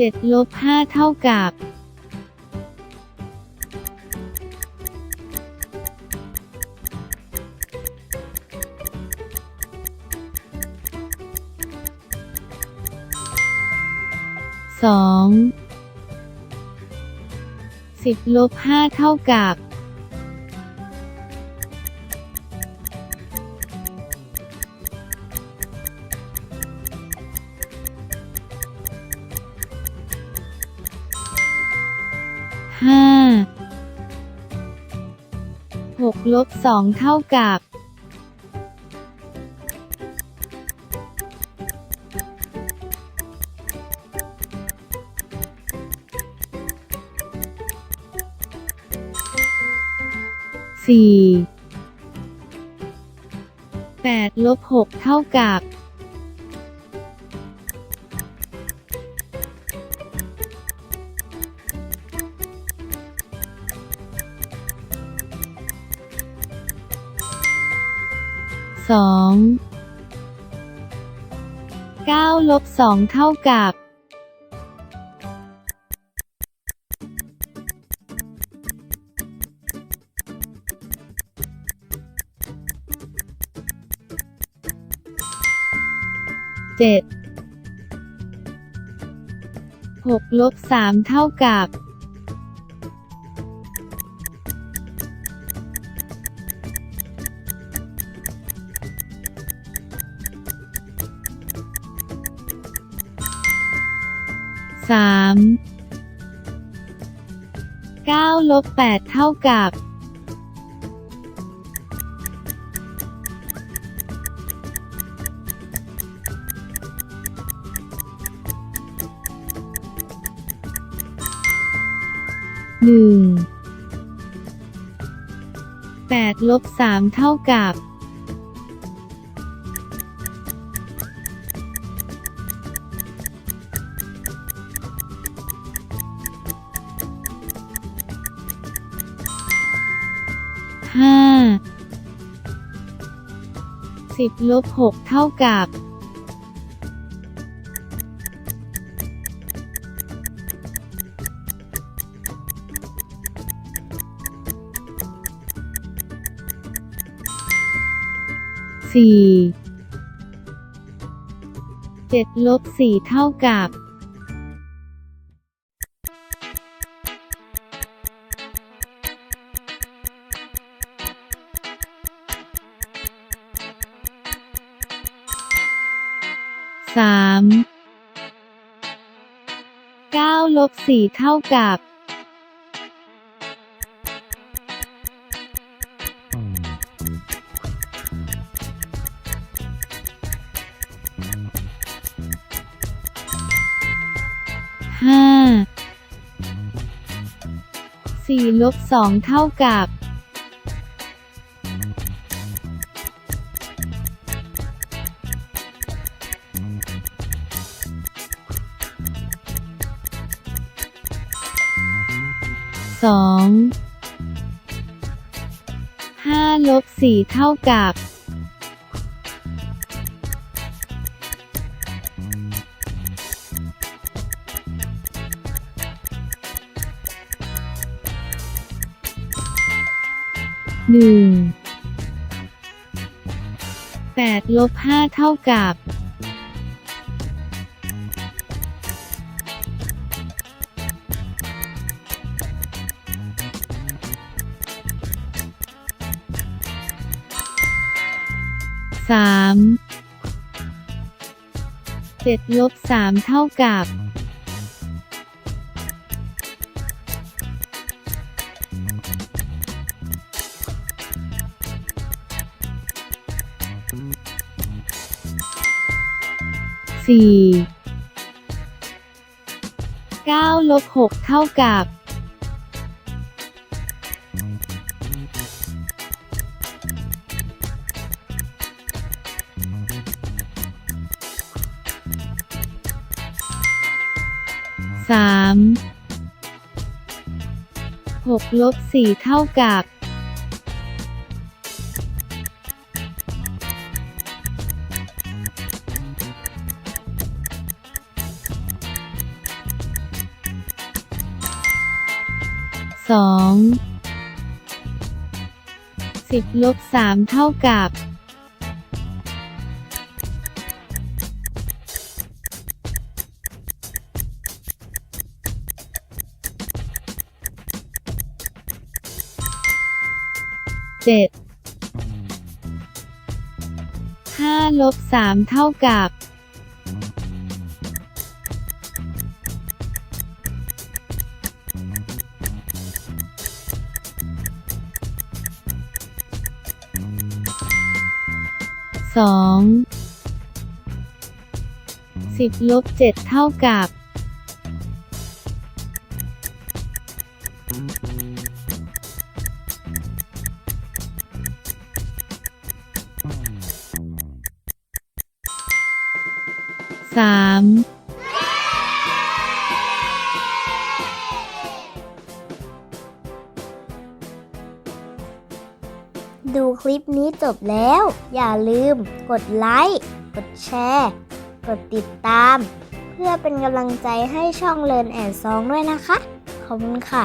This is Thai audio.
เจ็ดลบห้าเท่ากับสองสิบลบห้าเท่ากับ ลบสองเท่ากับสี่แปดลบหกเท่ากับ สองเก้าลบสองเท่ากับเจ็ดหกลบสามเท่ากับ สามเก้าลบแปดเท่ากับหนึ่งแปดลบสามเท่ากับ ห้าสิบลบหกเท่ากับสี่เจ็ดลบสี่เท่ากับ สามเก้าลบสี่เท่ากับห้าสี่ลบสองเท่ากับ สองห้าลบสี่เท่ากับหนึ่งแปดลบห้าเท่ากับ สามเจ็ดลบสามเท่ากับสี่เก้าลบหกเท่ากับ 6ลบ4เท่ากับ 2 10ลบ3เท่ากับ เจ็ดห้าลบสามเท่ากับสองสิบลบเจ็ดเท่ากับ สามดูคลิปนี้จบแล้ว อย่าลืมกดไลค์ กดแชร์ กดติดตาม เพื่อเป็นกำลังใจให้ช่องเลินแอนซองด้วยนะคะ ขอบคุณค่ะ